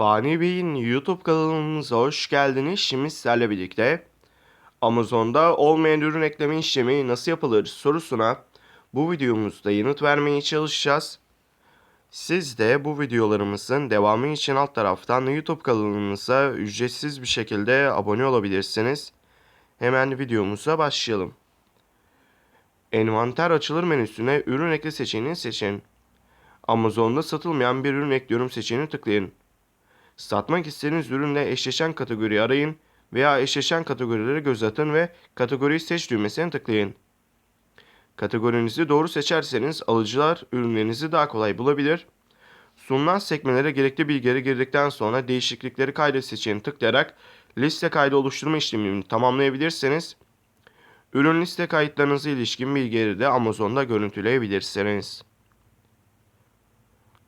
Fani Bey'in YouTube kanalımıza hoş geldiniz. Şimdi sizlerle birlikte Amazon'da olmayan ürün ekleme işlemi nasıl yapılır sorusuna bu videomuzda yanıt vermeye çalışacağız. Siz de bu videolarımızın devamı için alt taraftan YouTube kanalımıza ücretsiz bir şekilde abone olabilirsiniz. Hemen videomuza başlayalım. Envanter açılır menüsüne ürün ekle seçeneğini seçin. Amazon'da satılmayan bir ürün ekliyorum seçeneğini tıklayın. Satmak istediğiniz ürünle eşleşen kategoriyi arayın veya eşleşen kategorileri göz atın ve kategoriyi seç düğmesine tıklayın. Kategorinizi doğru seçerseniz alıcılar ürünlerinizi daha kolay bulabilir. Sunulan sekmelere gerekli bilgileri girdikten sonra değişiklikleri kaydet seçeneğini tıklayarak liste kaydı oluşturma işlemini tamamlayabilirsiniz. Ürün liste kayıtlarınıza ilişkin bilgileri de Amazon'da görüntüleyebilirsiniz.